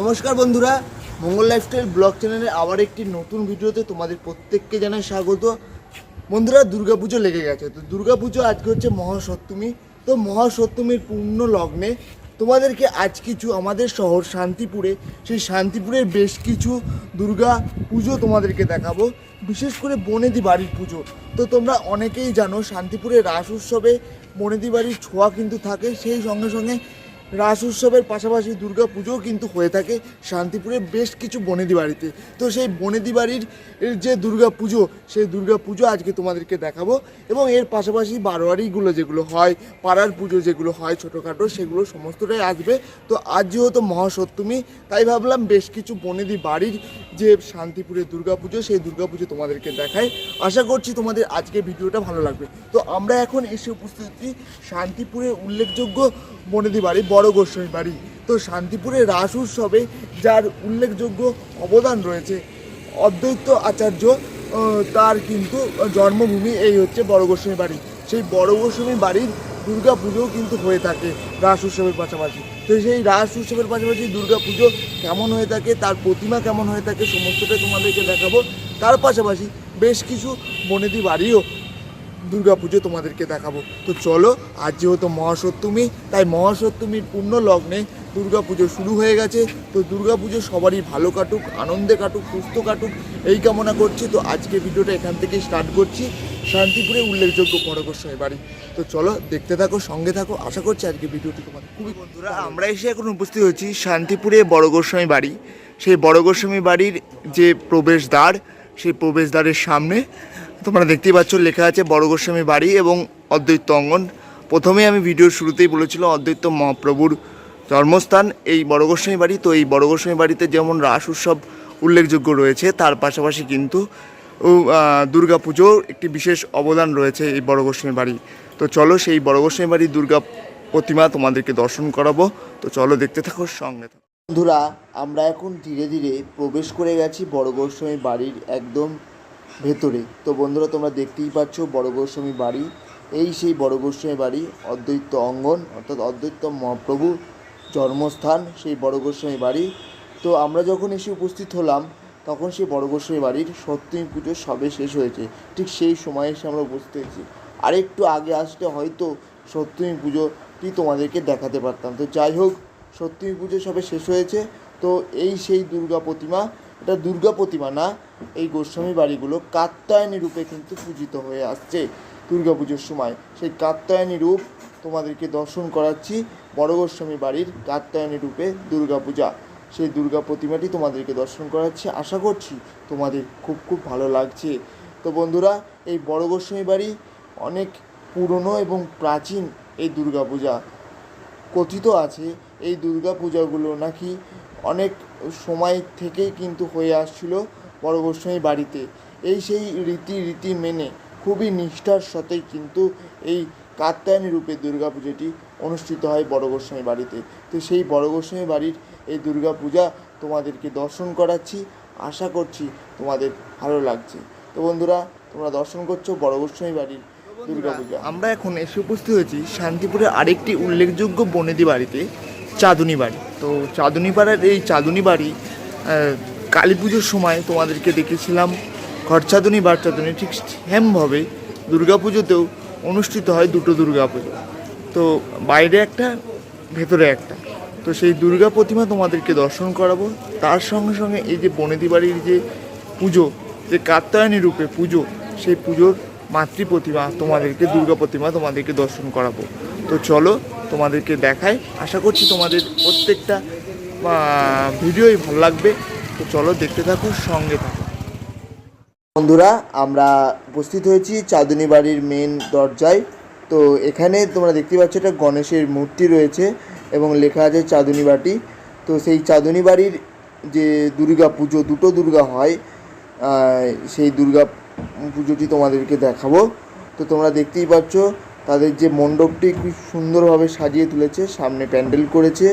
নমস্কার বন্ধুরা, মঙ্গল lifestyle blog চ্যানেলে আবার একটি নতুন ভিডিওতে তোমাদের প্রত্যেককে জানাই স্বাগত। বন্ধুরা, দুর্গাপুজো লেগে গেছে। তো দুর্গাপুজো আজকে হচ্ছে মহাসপ্তমী। তো মহাসপ্তমীর পূর্ণ লগ্নে তোমাদেরকে আজ কিছু আমাদের শহর শান্তিপুরে, সেই শান্তিপুরের বেশ কিছু দুর্গা পুজো তোমাদেরকে দেখাবো। বিশেষ করে বনেদি বাড়ির পুজো। তো তোমরা অনেকেই জানো, শান্তিপুরে রাস উৎসবে বনেদি বাড়ির ছোঁয়া কিন্তু থাকে। সেই সঙ্গে সঙ্গে রাস উৎসবের পাশাপাশি দুর্গা পুজোও কিন্তু হয়ে থাকে। শান্তিপুরে বেশ কিছু বনেদি বাড়িতে। তো সেই বনেদি বাড়ির যে দুর্গা পুজো সেই দুর্গা পুজো আজকে তোমাদেরকে দেখাবো এবং এর পাশাপাশি বারোয়ারিগুলো যেগুলো হয়, পাড়ার পুজো যেগুলো হয়, ছোটোখাটো সেগুলো সমস্তটাই আসবে। তো আজ যেহেতু মহাসপ্তমী, তাই ভাবলাম বেশ কিছু বনেদি বাড়ির যে শান্তিপুরের দুর্গা পুজো সেই দুর্গা পুজো তোমাদেরকে দেখাই। আশা করছি তোমাদের আজকে ভিডিওটা ভালো লাগবে। তো আমরা এখন এসে উপস্থিত শান্তিপুরের উল্লেখযোগ্য বনেদি বাড়ি বড় গোস্বামী বাড়ি। তো শান্তিপুরের রাস উৎসবে যার উল্লেখযোগ্য অবদান রয়েছে। অদ্বৈত আচার্য তার কিন্তু জন্মভূমি এই হচ্ছে বড় গোস্বামী বাড়ি। সেই বড় গোস্বামী বাড়ির দুর্গা পুজোও কিন্তু হয়ে থাকে রাস উৎসবের পাশাপাশি। তো সেই রাস উৎসবের পাশাপাশি দুর্গা পুজো কেমন হয়ে থাকে, তার প্রতিমা কেমন হয়ে থাকে, সমস্তটা তোমাদেরকে দেখাবো। তার পাশাপাশি বেশ কিছু বনেদি বাড়িও পুজো তোমাদেরকে দেখাবো। তো চলো, আজ যেহেতু মহাসপ্তমী, তাই মহাসপ্তমীর পূর্ণ লগ্নে দুর্গা পুজো শুরু হয়ে গেছে। তো দুর্গা পুজো সবারই ভালো কাটুক, আনন্দে কাটুক, সুস্থ কাটুক, এই কামনা করছি। তো আজকে ভিডিওটা এখান থেকে স্টার্ট করছি। শান্তিপুরে উল্লেখযোগ্য পরগোস্বামী বাড়ি। তো চলো, দেখতে থাকো, সঙ্গে থাকো। আশা করছি আজকে ভিডিওটি তোমাদের খুবই বন্ধুরা, আমরা এসে এখন উপস্থিত হচ্ছি শান্তিপুরে বড় গোস্বামী বাড়ি। সেই বড় গোস্বামী বাড়ির যে প্রবেশদ্বার, সেই প্রবেশদ্বারের সামনে তোমরা দেখতেই পাচ্ছ, লেখা আছে বড় গোস্বামী বাড়ি এবং অদ্বৈত অঙ্গন। প্রথমে আমি ভিডিওর শুরুতেই বলেছিলাম, অদ্বৈত মহাপ্রভুর জন্মস্থান, এই বড় গোস্বামী বাড়ি। তো এই বড় গোস্বামী বাড়িতে যেমন রাস উৎসব উল্লেখযোগ্য রয়েছে, তার পাশাপাশি কিন্তু দুর্গা পুজোর একটি বিশেষ অবদান রয়েছে এই বড় গোস্বামী বাড়ি। তো চলো সেই বড় গোস্বামী বাড়ির দুর্গা প্রতিমা তোমাদেরকে দর্শন করাবো। তো চলো দেখতে থাকো, সঙ্গে বন্ধুরা, আমরা এখন ধীরে ধীরে প্রবেশ করে গেছি বড় গোস্বামী বাড়ির একদম ভেতরে। তো বন্ধুরা, তোমরা দেখতেই পাচ্ছ বড় গোস্বামী বাড়ি। এই সেই বড় গোস্বামী বাড়ি, অদ্বৈত অঙ্গন, অর্থাৎ অদ্বৈত মহাপ্রভু জন্মস্থান সেই বড় গোস্বামী বাড়ি। তো আমরা যখন এসে উপস্থিত হলাম, তখন সেই বড় গোস্বামী বাড়ির সপ্তমী পুজো সবে শেষ হয়েছে। ঠিক সেই সময়ে এসে আমরা উপস্থিত হয়েছি। আরেকটু আগে আসলে হয়তো সপ্তমী পুজোটি তোমাদেরকে দেখাতে পারতাম। তো যাই হোক সপ্তমী পুজো সবে শেষ হয়েছে। তো এই সেই দুর্গা প্রতিমা, এটা দুর্গা প্রতিমা না এই গোস্বামী বাড়িগুলো কাত্যায়নী রূপে কিন্তু পূজিত হয়ে আসছে দুর্গা পুজোর সময়। সেই কাত্যায়নী রূপ তোমাদেরকে দর্শন করাচ্ছি বড় গোস্বামী বাড়ির কাত্যায়নী রূপে দুর্গা পূজা সেই দুর্গা প্রতিমাটি তোমাদেরকে দর্শন করাচ্ছি। আশা করছি তোমাদের খুব খুব ভালো লাগছে। তো বন্ধুরা, এই বড় গোস্বামী বাড়ি অনেক পুরনো এবং প্রাচীন এই দুর্গা পূজা কথিত আছে, এই দুর্গা পূজাগুলো নাকি অনেক সময় থেকেই কিন্তু হয়ে আসছিল। বড় গোস্বামী বাড়িতে। এই সেই রীতি রীতি মেনে খুবই নিষ্ঠার সাথেই কিন্তু এই কাত্যায়নী রূপে দুর্গা পুজোটি অনুষ্ঠিত হয় বড় গোস্বামী বাড়িতে। তো সেই বড় গোস্বামী বাড়ির এই দুর্গা পূজা তোমাদেরকে দর্শন করাচ্ছি আশা করছি তোমাদের ভালো লাগছে। তো বন্ধুরা তোমরা দর্শন করছ বড় গোস্বামী বাড়ির দুর্গা পূজা আমরা এখন এসে উপস্থিত হয়েছি শান্তিপুরের আরেকটি উল্লেখযোগ্য বনেদি বাড়িতে চাঁদুনি বাড়ি। তো চাঁদুনি পাড়ার এই চাঁদুনি বাড়ি কালী পুজোর সময় তোমাদেরকে দেখেছিলাম ঘরচাঁদুনি বারচাঁদুনি ঠিক সেমভাবে পুজোতেও অনুষ্ঠিত হয় দুটো দুর্গা পুজো তো বাইরে একটা, ভেতরে একটা। তো সেই দুর্গা প্রতিমা তোমাদেরকে দর্শন করাবো। তার সঙ্গে সঙ্গে এই যে বনেদি বাড়ির যে পুজো, যে কাত্যায়নী রূপে পুজো, সেই পুজোর মাতৃ প্রতিমা তোমাদেরকে, দুর্গা প্রতিমা তোমাদেরকে দর্শন করাবো। তো চলো তোমাদেরকে দেখাই। আশা করছি তোমাদের প্রত্যেকটা ভিডিওই ভালো লাগবে। তো চলো দেখতে থাকো, সঙ্গে থাকো। বন্ধুরা, আমরা উপস্থিত হয়েছি চাঁদনী বাড়ির মেন দরজায়। তো এখানে তোমরা দেখতে পাচ্ছ একটা গণেশের মূর্তি রয়েছে এবং লেখা আছে চাঁদনী বাটি। তো সেই চাঁদনী বাড়ির যে দুর্গা পুজো, দুটো দুর্গা হয় সেই দুর্গা পুজোটি তোমাদেরকে দেখাবো। তো তোমরা দেখতেই পাচ্ছ, তাদের যে মণ্ডপটি খুব সুন্দরভাবে সাজিয়ে তুলেছে, সামনে প্যান্ডেল করেছে,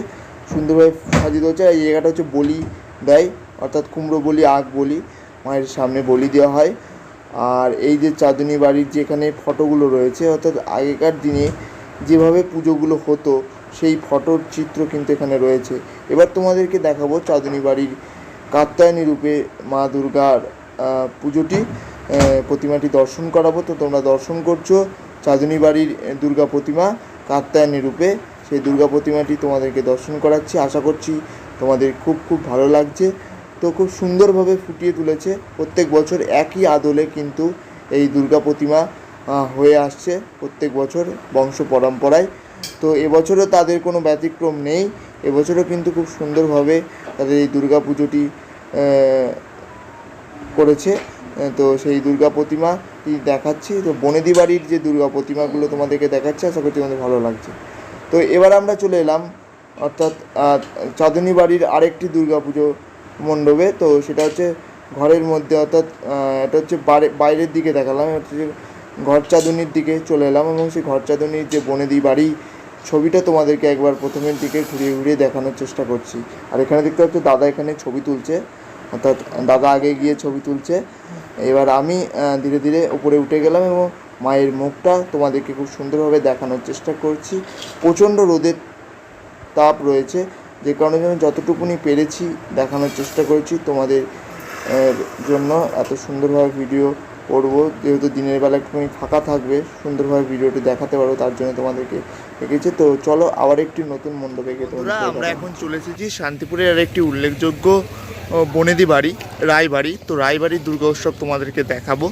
সুন্দরভাবে সাজিয়ে তুলেছে এই জায়গাটা হচ্ছে বলি দেয়। অর্থাৎ কুমড়ো বলি, আখ বলি, মায়ের সামনে বলি দেওয়া হয়। আর এই যে চাঁদনী বাড়ির যেখানে ফটোগুলো রয়েছে, অর্থাৎ আগেকার দিনে যেভাবে পুজোগুলো হতো, সেই ফটোর চিত্র কিন্তু এখানে রয়েছে। এবার তোমাদেরকে দেখাবো চাঁদনী বাড়ির কাত্যায়নী রূপে মা দুর্গার পুজোটি প্রতিমাটি দর্শন করাবো। তো তোমরা দর্শন করছ, চাঁদনী বাড়ির দুর্গা প্রতিমা, কাত্যায়নী রূপে। সেই দুর্গা প্রতিমাটি তোমাদেরকে দর্শন করাচ্ছি। আশা করছি তোমাদের খুব খুব ভালো লাগছে। তো খুব সুন্দরভাবে ফুটিয়ে তুলেছে। প্রত্যেক বছর একই আদলে কিন্তু এই দুর্গা প্রতিমা হয়ে আসছে প্রত্যেক বছর বংশ পরম্পরায়। তো এবছরও তাদের কোনো ব্যতিক্রম নেই। এবছরও কিন্তু খুব সুন্দরভাবে তাদের এই দুর্গা পুজোটি করেছে। তো সেই দুর্গা প্রতিমাটি দেখাচ্ছি। তো বনেদি বাড়ির যে দুর্গা প্রতিমাগুলো তোমাদেরকে দেখাচ্ছি, আশা করছি তোমাদের ভালো লাগছে। তো এবার আমরা চলে এলাম, অর্থাৎ চাঁদনী বাড়ির আরেকটি দুর্গা পুজো মণ্ডপে, তো সেটা হচ্ছে ঘরের মধ্যে, অর্থাৎ এটা হচ্ছে বাইরের দিকে দেখালাম হচ্ছে ঘর চাঁদনির দিকে চলে এলাম এবং সেই ঘর চাঁদনির যে বনেদি বাড়ি, ছবিটা তোমাদেরকে একবার প্রথমের দিকে ঘুরিয়ে ঘুরিয়ে দেখানোর চেষ্টা করছি। আর এখানে দেখতে পাচ্ছ দাদা এখানে ছবি তুলছে, অর্থাৎ দাদা আগে গিয়ে ছবি তুলছে। এবার আমি ধীরে ধীরে উপরে উঠে গেলাম এবং মায়ের মুখটা তোমাদেরকে খুব সুন্দরভাবে দেখানোর চেষ্টা করছি। প্রচণ্ড রোদের তাপ রয়েছে যে কারণে জন্য যতটুকুনি পেরেছি দেখানোর চেষ্টা করেছি তোমাদের জন্য এত সুন্দরভাবে ভিডিও করব। যেহেতু দিনের বেলা একটুখানি ফাঁকা থাকবে সুন্দরভাবে ভিডিওটি দেখাতে পারব তার জন্য তোমাদেরকে রেখেছি তো চলো আবার একটি নতুন মণ্ডপে তোমরা আমরা এখন চলে এসেছি শান্তিপুরের আর একটি উল্লেখযোগ্য বনেদি বাড়ি রায়বাড়ি। তো রায়বাড়ির দুর্গা উৎসব তোমাদেরকে দেখাবো।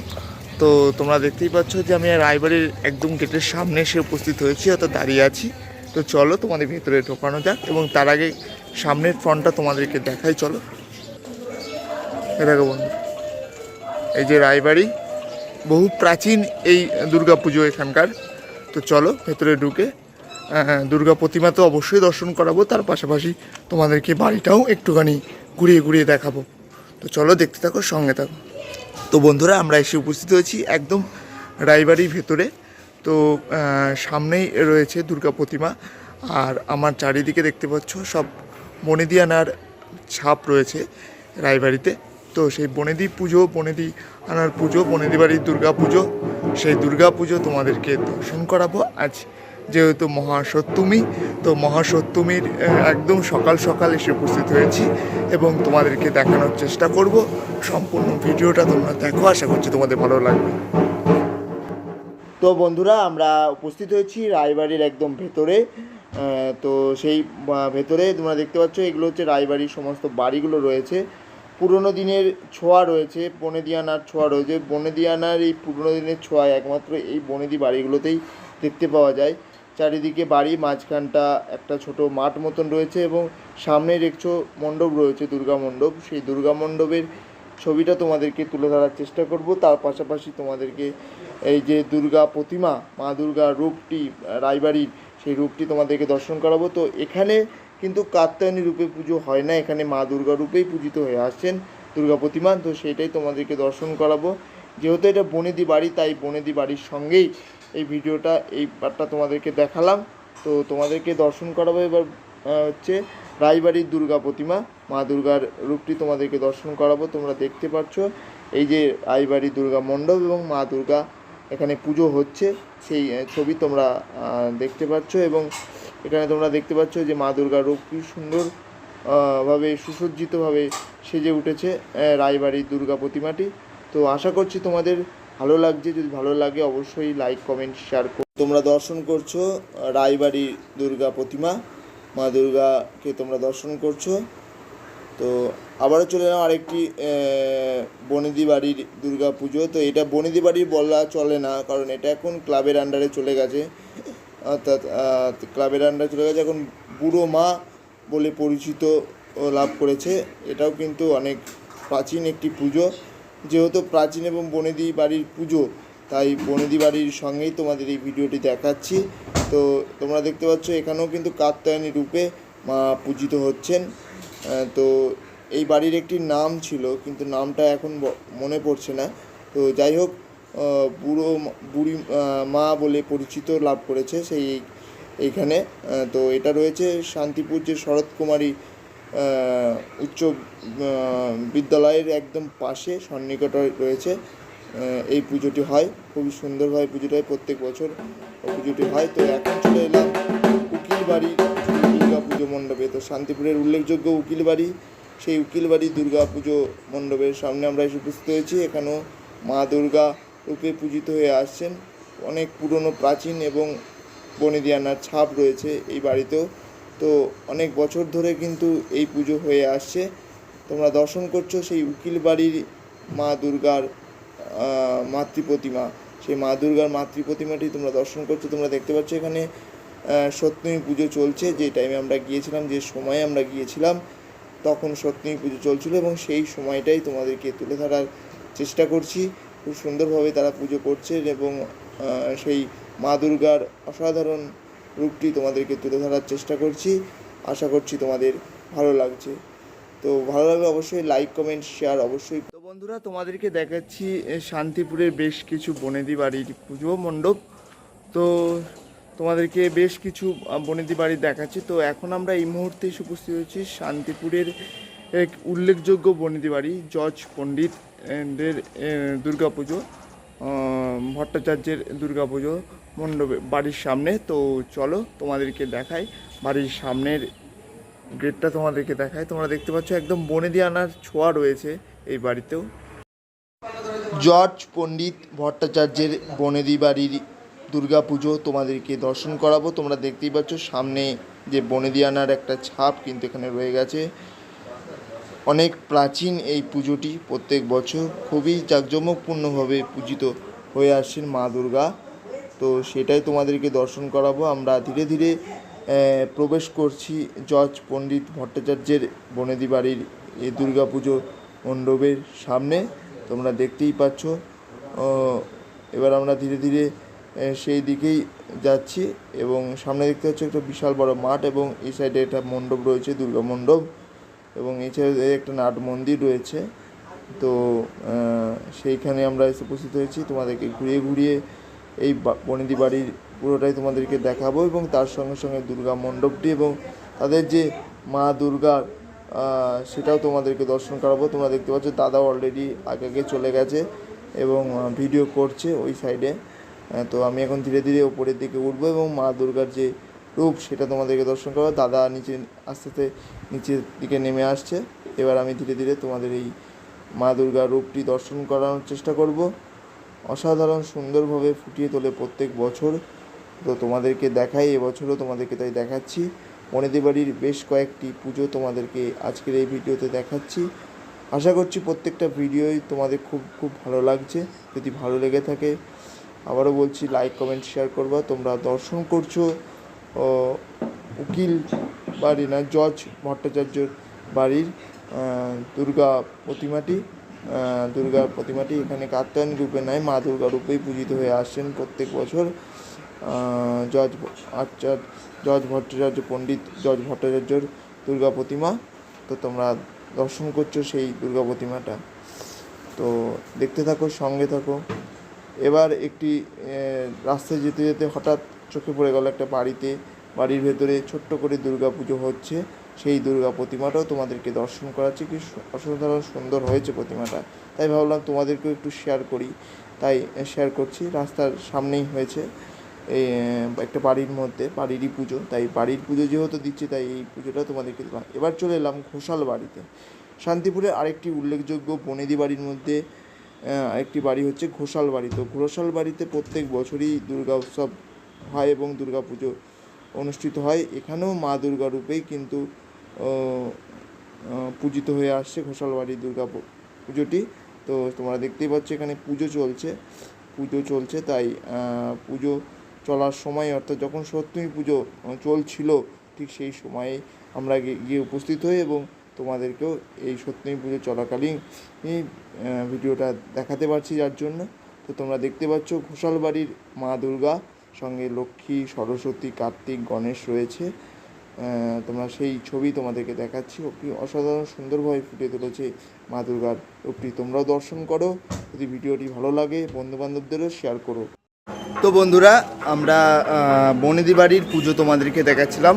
তো তোমরা দেখতেই পাচ্ছ যে আমি রায়বাড়ির একদম গেটের সামনে এসে উপস্থিত হয়েছি অর্থাৎ দাঁড়িয়ে আছি। তো চলো তোমাদের ভেতরে ঢোকানো যাক এবং তার আগে সামনের ফ্রন্টটা তোমাদেরকে দেখাই, চলো। দেখো বন্ধু, এই যে রায়বাড়ি, বহু প্রাচীন এই দুর্গা পুজো এখানকার। তো চলো ভেতরে ঢুকে দুর্গা প্রতিমা তো অবশ্যই দর্শন করাবো, তার পাশাপাশি তোমাদেরকে বাড়িটাও একটুখানি ঘুরিয়ে ঘুরিয়ে দেখাবো। তো চলো দেখতে থাকো, সঙ্গে থাকো। তো বন্ধুরা, আমরা এসে উপস্থিত হয়েছি একদম রায়বাড়ির ভেতরে। তো সামনেই রয়েছে দুর্গা প্রতিমা। আর আমার চারিদিকে দেখতে পাচ্ছ সব বনেদিয়ানার ছাপ রয়েছে রায়বাড়িতে। তো সেই বনেদি পুজো, বনেদি আনার পুজো, বনেদি বাড়ির দুর্গা পুজো, সেই দুর্গা পুজো তোমাদেরকে দর্শন করাবো। আজ যেহেতু মহাসপ্তমী, তো মহাসপ্তমীর একদম সকাল সকাল এসে উপস্থিত হয়েছি এবং তোমাদেরকে দেখানোর চেষ্টা করব। সম্পূর্ণ ভিডিওটা তোমরা দেখো, আশা করছি তোমাদের ভালো লাগবে। তো বন্ধুরা, আমরা উপস্থিত হয়েছি রায়বাড়ির একদম ভেতরে। তো সেই ভেতরে তোমরা দেখতে পাচ্ছ, এগুলো হচ্ছে রায়বাড়ির সমস্ত বাড়িগুলো রয়েছে। পুরনো দিনের ছোঁয়া রয়েছে, বনেদিয়ানার ছোঁয়া রয়েছে। বনেদিয়ানার এই পুরনো দিনের ছোঁয়ায় একমাত্র এই বনেদি বাড়িগুলোতেই দেখতে পাওয়া যায়। চারিদিকে বাড়ি, মাঝখানটা একটা ছোট মাঠ মতন রয়েছে এবং সামনে দেখছ মণ্ডপ রয়েছে, দুর্গা মণ্ডপ। সেই দুর্গা মণ্ডপের ছবিটা তোমাদেরকে তুলে ধরার চেষ্টা করব। তার পাশাপাশি তোমাদেরকে এই যে দুর্গা প্রতিমা, মা দুর্গার রূপটি রায়বাড়ির সেই রূপটি তোমাদেরকে দর্শন করাবো। তো এখানে কিন্তু কাত্যায়নী রূপে পুজো হয় না, এখানে মা দুর্গা রূপেই পূজিত হয়ে আসছেন দুর্গা প্রতিমা। তো সেটাই তোমাদেরকে দর্শন করাবো। যেহেতু এটা বনেদি বাড়ি, তাই বনেদি বাড়ির সঙ্গেই এই ভিডিওটা, এই পার্টটা তোমাদেরকে দেখালাম। তো তোমাদেরকে দর্শন করাবো এবার হচ্ছে রায়বাড়ির দুর্গা প্রতিমা, মা দুর্গার রূপটি তোমাদেরকে দর্শন করাবো। তোমরা দেখতে পাচ্ছ, এই যে রায়বাড়ি দুর্গা মণ্ডপ এবং মা দুর্গা এখানে পুজো হচ্ছে, সেই ছবি তোমরা দেখতে পাচ্ছ এবং এখানে তোমরা দেখতে পাচ্ছ যে মা দুর্গার রূপ কি সুন্দর ভাবে সুসজ্জিতভাবে সেজে উঠেছে রায়বাড়ির দুর্গা প্রতিমাটি। তো আশা করছি তোমাদের ভালো লাগছে, যদি ভালো লাগে অবশ্যই লাইক, কমেন্ট, শেয়ার করো। তোমরা দর্শন করছ রায়বাড়ির দুর্গা প্রতিমা, মা দুর্গাকে তোমরা দর্শন করছ। তো আবারও চলে এলাম আরেকটি বনেদি বাড়ির দুর্গা পুজো তো এটা বনেদি বাড়ির বলা চলে না, কারণ এটা এখন ক্লাবের আন্ডারে চলে গেছে। অর্থাৎ ক্লাবের আন্ডারে চলে গেছে। এখন বুড়ো মা বলে পরিচিত লাভ করেছে। এটাও কিন্তু অনেক প্রাচীন একটি পুজো। যেহেতু প্রাচীন এবং বনেদি বাড়ির পুজো, তাই বনেদি বাড়ির সঙ্গেই তোমাদের এই ভিডিওটি দেখাচ্ছি। তো তোমরা দেখতে পাচ্ছ, এখানেও কিন্তু কাত্যায়নী রূপে মা পূজিত হচ্ছেন। তো এই বাড়ির একটি নাম ছিল, কিন্তু নামটা এখন মনে পড়ছে না। তো যাই হোক বুড়ো বুড়ি মা বলে পরিচিত লাভ করেছে সেই এইখানে। তো এটা রয়েছে শান্তিপুর যে শরৎ কুমারী উচ্চ বিদ্যালয়ের একদম পাশে, সন্নিকটে রয়েছে। এই পুজোটি হয়, খুবই সুন্দরভাবে পুজোটি হয় প্রত্যেক বছর পুজোটি হয়। তো এখন চলে এলাম উকিল বাড়ি দুর্গা পুজো মণ্ডপে। তো শান্তিপুরের উল্লেখযোগ্য উকিল বাড়ি সেই উকিল বাড়ি দুর্গা পুজো মণ্ডপের সামনে আমরা এসে উপস্থিত হয়েছি। এখানেও মা দুর্গা রূপে পূজিত হয়ে আসছেন। অনেক পুরনো প্রাচীন এবং বনেদিয়ানার ছাপ রয়েছে এই বাড়িতেও। তো অনেক বছর ধরে কিন্তু এই পুজো হয়ে আসছে। তোমরা দর্শন করছ সেই উকিল বাড়ির মা দুর্গার আহ, মাতৃ প্রতিমা সেই মা দুর্গার মাতৃ প্রতিমাটি তোমরা দর্শন করছ। তোমরা দেখতে পাচ্ছ এখানে সপ্তমী পুজো চলছে। যে টাইমে আমরা গিয়েছিলাম যে সময়ে আমরা গিয়েছিলাম তখন সপ্তমী পুজো চলছিল এবং সেই সময়টাই তোমাদেরকে তুলে ধরার চেষ্টা করছি। খুব সুন্দরভাবে তারা পুজো করছে এবং সেই মা দুর্গার অসাধারণ রূপটি তোমাদেরকে তুলে ধরার চেষ্টা করছি। আশা করছি তোমাদের ভালো লাগছে। তো ভালো লাগলে অবশ্যই লাইক কমেন্ট শেয়ার অবশ্যই তো বন্ধুরা, তোমাদেরকে দেখাচ্ছি শান্তিপুরের বেশ কিছু বনেদি বাড়ির পুজো মণ্ডপ। তো তোমাদেরকে বেশ কিছু বনেদি বাড়ি দেখাচ্ছি। তো এখন আমরা এই মুহূর্তে এসে উপস্থিত হয়েছি শান্তিপুরের এক উল্লেখযোগ্য বনেদি বাড়ি জর্জ পণ্ডিত এর দুর্গা পুজো ভট্টাচার্যের দুর্গা পুজো মণ্ডপে, বাড়ির সামনে। তো চলো তোমাদেরকে দেখাই, বাড়ির সামনের গেটটা তোমাদেরকে দেখায় তোমরা দেখতে পাচ্ছ একদম বনেদি আনার ছোঁয়া রয়েছে এই বাড়িতেও। জর্জ পণ্ডিত ভট্টাচার্যের বনেদি বাড়ির দুর্গা পুজো তোমাদেরকে দর্শন করাবো। তোমরা দেখতেই পাচ্ছ, সামনে যে বনেদিয়ানার একটা ছাপ কিন্তু এখানে রয়ে গেছে। অনেক প্রাচীন এই পুজোটি প্রত্যেক বছর খুবই জাঁকজমকপূর্ণভাবে পূজিত হয়ে আসছেন মা দুর্গা। তো সেটাই তোমাদেরকে দর্শন করাবো। আমরা ধীরে ধীরে প্রবেশ করছি জজ পণ্ডিত ভট্টাচার্যের বনেদি বাড়ির এই দুর্গা পুজো মণ্ডপের সামনে। তোমরা দেখতেই পাচ্ছ এবার আমরা ধীরে ধীরে সেই দিকেই যাচ্ছি এবং সামনে দেখতে পাচ্ছ একটা বিশাল বড় মাঠ এবং এই সাইডে একটা মণ্ডপ রয়েছে, দুর্গা মণ্ডপ এবং এছাড়া একটা নাট মন্দির রয়েছে। তো সেইখানে আমরা এসে উপস্থিত হয়েছি। তোমাদেরকে ঘুরিয়ে ঘুরিয়ে এই বনেদি বাড়ির পুরোটাই তোমাদেরকে দেখাবো এবং তার সঙ্গে সঙ্গে দুর্গা মণ্ডপটি এবং তাদের যে মা দুর্গার সেটাও তোমাদেরকে দর্শন করাবো। তোমরা দেখতে পাচ্ছ দাদা অলরেডি আগে আগে চলে গেছে এবং ভিডিও করছে ওই সাইডে। তো আমি এখন ধীরে ধীরে ওপরের দিকে উঠবো এবং মা দুর্গার যে রূপ সেটা তোমাদেরকে দর্শন করব। দাদা নিচে, আস্তে আস্তে নিচের দিকে নেমে আসছে। এবার আমি ধীরে ধীরে তোমাদের এই মা দুর্গার রূপটি দর্শন করানোর চেষ্টা করব। অসাধারণ সুন্দরভাবে ফুটিয়ে তোলে প্রত্যেক বছর। তো তোমাদেরকে দেখাই এবছরও তোমাদেরকে তাই দেখাচ্ছি। বনেদি বাড়ির বেশ কয়েকটি পুজো তোমাদেরকে আজকের এই ভিডিওতে দেখাচ্ছি। আশা করছি প্রত্যেকটা ভিডিওই তোমাদের খুব খুব ভালো লাগছে। যদি ভালো লেগে থাকে আবারও বলছি লাইক কমেন্ট শেয়ার করবা। তোমরা দর্শন করছ উকিল বাড়ি না জজ ভট্টাচার্যর বাড়ির দুর্গা প্রতিমাটি আহ, দুর্গা প্রতিমাটি এখানে কাত্যায়ন রূপে নয় মা দুর্গা রূপেই পূজিত হয়ে আসছেন প্রত্যেক বছর। জজ আচার্য জজ ভট্টাচার্য পণ্ডিত জজ ভট্টাচার্যর দুর্গা প্রতিমা। তো তোমরা দর্শন করছ সেই দুর্গা প্রতিমাটা। তো দেখতে থাকো সঙ্গে থাকো। এবার একটি রাস্তায় যেতে যেতে হঠাৎ চোখে পড়ে গেল একটা বাড়িতে। বাড়ির ভেতরে ছোট্ট করে দুর্গা পুজো হচ্ছে। সেই দুর্গা প্রতিমাটাও তোমাদেরকে দর্শন করাচ্ছি। কি অসাধারণ সুন্দর হয়েছে প্রতিমাটা। তাই ভাবলাম তোমাদেরকেও একটু শেয়ার করি। তাই শেয়ার করছি। রাস্তার সামনেই হয়েছে। এই একটা বাড়ির মধ্যে, বাড়িরই পুজো। তাই বাড়ির পুজো যেহেতু দিচ্ছি, তাই এই পুজোটা তোমাদেরকে দিলাম। এবার চলে এলাম ঘোষাল বাড়িতে। শান্তিপুরের আরেকটি উল্লেখযোগ্য বনেদি বাড়ির মধ্যে আরেকটি বাড়ি হচ্ছে ঘোষাল বাড়ি। তো ঘোষাল বাড়িতে প্রত্যেক বছরই দুর্গা উৎসব হয় এবং দুর্গা পুজো অনুষ্ঠিত হয়। এখানেও মা দুর্গা রূপেই কিন্তু পূজিত হয়ে আসছে ঘোষাল বাড়ি দুর্গা পুজোটি। তো তোমরা দেখতেই পাচ্ছ এখানে পুজো চলছে। পুজো চলছে তাই পুজো চলার সময় অর্থাৎ যখন সপ্তমী পুজো চলছিল ঠিক সেই সময়ে আমরা গিয়ে উপস্থিত হই এবং তোমাদেরকেও এই সপ্তমী পুজো চলাকালীন ভিডিওটা দেখাতে পারছি যার জন্য। তো তোমরা দেখতে পাচ্ছ ঘোষাল বাড়ির মা দুর্গা, সঙ্গে লক্ষ্মী, সরস্বতী, কার্তিক, গণেশ রয়েছে। তোমরা সেই ছবি তোমাদেরকে দেখাচ্ছি। ওটি অসাধারণ সুন্দরভাবে ফুটিয়ে তুলেছে মা দুর্গার রূপটি। তোমরাও দর্শন করো, যদি ভিডিওটি ভালো লাগে, বন্ধুবান্ধবদেরও শেয়ার করো। তো বন্ধুরা, আমরা বনেদি বাড়ির পুজো তোমাদেরকে দেখাচ্ছিলাম।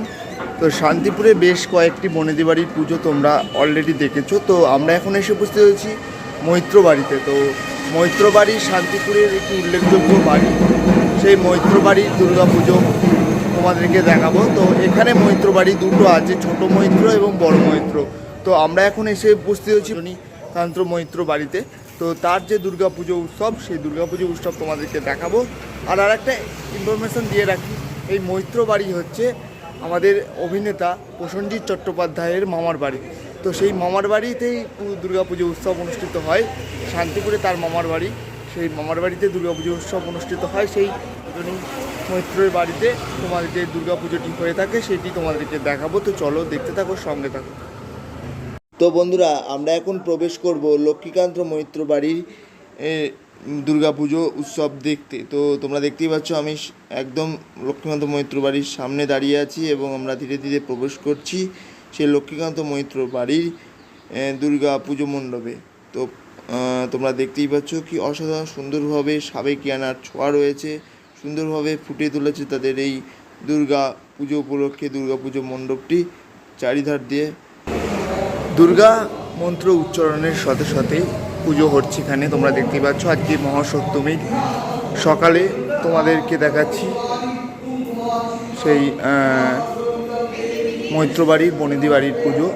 তো শান্তিপুরে বেশ কয়েকটি বনেদি বাড়ির পুজো তোমরা অলরেডি দেখেছ। তো আমরা এখন এসে উপস্থিত হয়েছি মৈত্র বাড়িতে তো মৈত্র বাড়ি শান্তিপুরের একটি উল্লেখযোগ্য বাড়ি। সেই মৈত্র বাড়ির দুর্গা পুজো তোমাদেরকে দেখাবো। তো এখানে মৈত্র বাড়ি দুটো আছে, ছোট মৈত্র এবং বড় মৈত্র। তো আমরা এখন এসে উপস্থিত হচ্ছি কান্ত্র মৈত্র বাড়িতে। তো তার যে দুর্গাপুজো উৎসব, সেই দুর্গাপুজো উৎসব তোমাদেরকে দেখাবো। আর আর একটা ইনফরমেশন দিয়ে রাখি, এই মৈত্র বাড়ি হচ্ছে আমাদের অভিনেতা প্রসেনজিৎ চট্টোপাধ্যায়ের মামার বাড়ি। তো সেই মামার বাড়িতেই দুর্গাপুজো উৎসব অনুষ্ঠিত হয়। শান্তিপুরে তার মামার বাড়ি। সেই মামার বাড়িতে দুর্গাপুজো উৎসব অনুষ্ঠিত হয়। সেই মৈত্রের বাড়িতে তোমাদের তোমাদেরকে দুর্গাপুজোটি হয়ে থাকে, সেটি তোমাদেরকে দেখাবো। তো চলো দেখতে থাকো, সঙ্গে থাকো। তো বন্ধুরা, আমরা এখন প্রবেশ করব লক্ষ্মীকান্ত মৈত্র বাড়ির দুর্গাপুজো উৎসব দেখতে। তো তোমরা দেখতেই পাচ্ছ, আমি একদম লক্ষ্মীকান্ত মৈত্র বাড়ির সামনে দাঁড়িয়ে আছি এবং আমরা ধীরে ধীরে প্রবেশ করছি সেই লক্ষ্মীকান্ত মৈত্র বাড়ির দুর্গা পুজো মণ্ডপে। তো তোমরা দেখতেই পাচ্ছ কি অসাধারণ সুন্দরভাবে সাবেকিয়ানার ছোঁয়া রয়েছে, সুন্দরভাবে ফুটিয়ে তুলেছে তাদের এই দুর্গা পুজো উপলক্ষে দুর্গা পুজো মণ্ডপটি চারিধার দিয়ে। দুর্গা মন্ত্র উচ্চারণের সাথে সাথে পুজো হচ্ছে এখানে, তোমরা দেখতে পাচ্ছ। আজকে মহাসপ্তমীর সকালে তোমাদেরকে দেখাচ্ছি সেই মৈত্র বাড়ির বনেদি বাড়ির পুজো।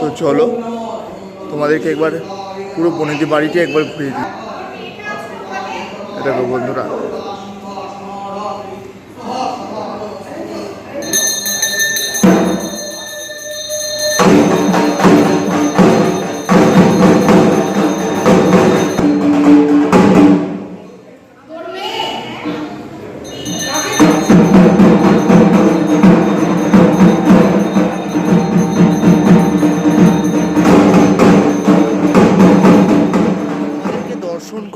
তো চলো, তোমাদেরকে একবার পুরো বনেদি বাড়িটি একবার ঘুরিয়ে দিই। দেখো বন্ধুরা।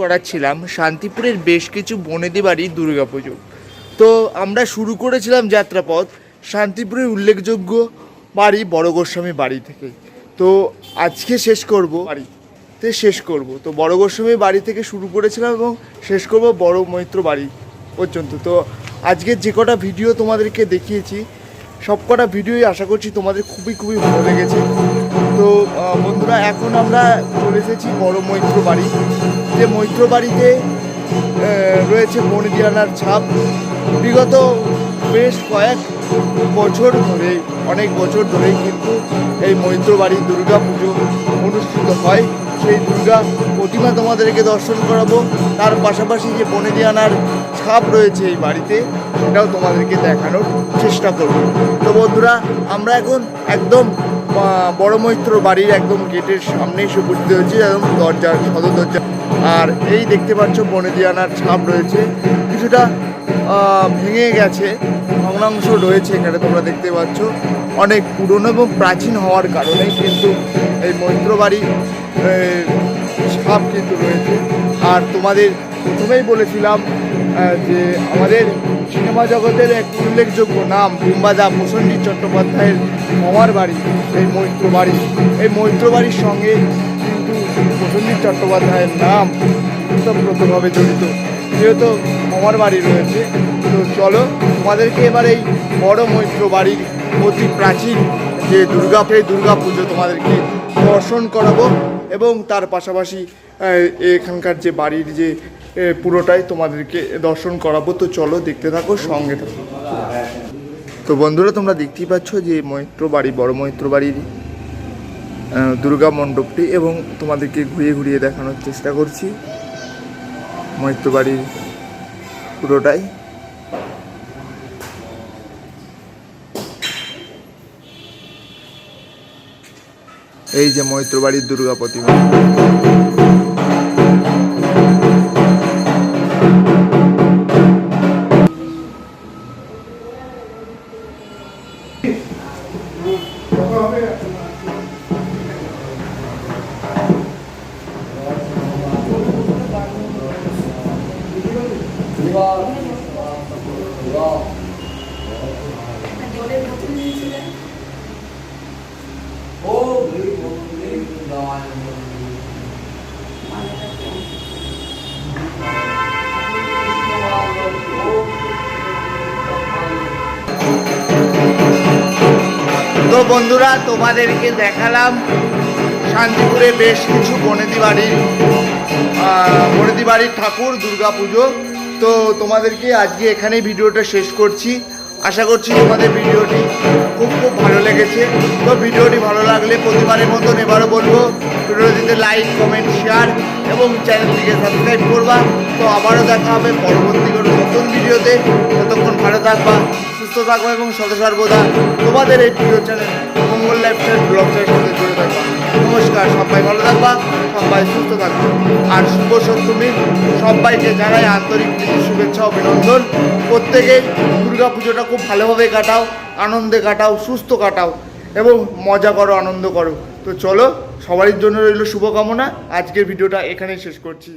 করাচ্ছিলাম শান্তিপুরের বেশ কিছু বনেদি বাড়ির দুর্গাপুজো। তো আমরা শুরু করেছিলাম যাত্রাপথ, শান্তিপুরের উল্লেখযোগ্য বাড়ি বড় গোস্বামী বাড়ি থেকে। তো আজকে শেষ করব বাড়িতে শেষ করব। তো বড় গোস্বামী বাড়ি থেকে শুরু করেছিলাম এবং শেষ করব বড় মৈত্র বাড়ি পর্যন্ত। তো আজকে যে কটা ভিডিও তোমাদেরকে দেখিয়েছি সব কটা ভিডিওই আশা করছি তোমাদের খুবই খুবই ভালো লেগেছে। তো বন্ধুরা, এখন আমরা চলে এসেছি বড় মৈত্র বাড়ি। যে মৈত্র বাড়িতে রয়েছে বনেদিয়ানার ছাপ। বিগত বেশ কয়েক বছর ধরে, অনেক বছর ধরেই কিন্তু এই মৈত্র বাড়ির দুর্গা পুজো অনুষ্ঠিত হয়। সেই দুর্গা প্রতিমা তোমাদেরকে দর্শন করাবো। তার পাশাপাশি যে বনেদিয়ানার ছাপ রয়েছে এই বাড়িতে, সেটাও তোমাদেরকে দেখানোর চেষ্টা করব। তো বন্ধুরা, আমরা এখন একদম বড় মৈত্র বাড়ির একদম গেটের সামনে এসে উপস্থিত হয়েছে, একদম দরজা সদর দরজা। আর এই দেখতে পাচ্ছ বনেদিয়ানার ছাপ রয়েছে। কিছুটা ভেঙে গেছে, ভগ্নাংশ রয়েছে এখানে তোমরা দেখতে পাচ্ছ। অনেক পুরনো এবং প্রাচীন হওয়ার কারণে কিন্তু এই মৈত্র বাড়ি ছাপ কিন্তু রয়েছে। আর তোমাদের প্রথমেই বলেছিলাম যে আমাদের সিনেমা জগতের এক উল্লেখযোগ্য নাম বুম্বাদা প্রসেনজিৎ চট্টোপাধ্যায়ের মামার বাড়ি, এই মৈত্র বাড়ি। এই মৈত্র বাড়ির সঙ্গে কিন্তু প্রসেনজিৎ চট্টোপাধ্যায়ের নাম ওতপ্রোতভাবে জড়িত। যেহেতু মামার বাড়ি রয়েছে, তো চলো তোমাদেরকে এবার এই বড় মৈত্র বাড়ির অতি প্রাচীন যে দুর্গা সেই দুর্গা পুজো তোমাদেরকে দর্শন করাবো। এবং তার পাশাপাশি এখানকার যে বাড়ির যে পুরোটাই তোমাদেরকে দর্শন করাবো। তো চলো দেখতে থাকো, সঙ্গে থাকো। তো বন্ধুরা, তোমরা দেখতেই পাচ্ছ যে মৈত্র বাড়ি, বড় মৈত্র বাড়ির দুর্গা মণ্ডপটি এবং তোমাদেরকে ঘুরিয়ে ঘুরিয়ে দেখানোর চেষ্টা করছি। মৈত্র বাড়ির পুরোটাই। এই যে মৈত্রবাড়ির দুর্গা প্রতিমা। বন্ধুরা, তোমাদেরকে দেখালাম শান্তিপুরে বেশ কিছু বনেদি বাড়ির বনেদি বাড়ির ঠাকুর, দুর্গা পুজো। তো তোমাদেরকে আজকে এখানেই ভিডিওটা শেষ করছি। আশা করছি তোমাদের ভিডিওটি খুব খুব ভালো লেগেছে। তো ভিডিওটি ভালো লাগলে প্রতিবারের মতন এবারও বলব, ভিডিওটিতে লাইক কমেন্ট শেয়ার এবং চ্যানেলটিকে সাবস্ক্রাইব করবা। তো আবারও দেখা হবে পরবর্তী কোনো নতুন ভিডিওতে। ততক্ষণ ভালো থাকবা, সুস্থ থাকবা এবং সদা সর্বদা তোমাদের এই প্রিয় চ্যানেল। মঙ্গল লাইফস্টাইল ব্লগটার সাথে জুড়ে থাকবা। নমস্কার, সবাই ভালো থাকবা, সবাই সুস্থ থাকবা। আর শুভ সপ্তমী, সবাইকে জানাই আন্তরিক শুভেচ্ছা, অভিনন্দন। প্রত্যেকেই দুর্গা পুজোটা খুব ভালোভাবে কাটাও, আনন্দে কাটাও, সুস্থ কাটাও এবং মজা করো, আনন্দ করো। তো চলো, সবারই জন্য রইল শুভকামনা। আজকের ভিডিওটা এখানেই শেষ করছি।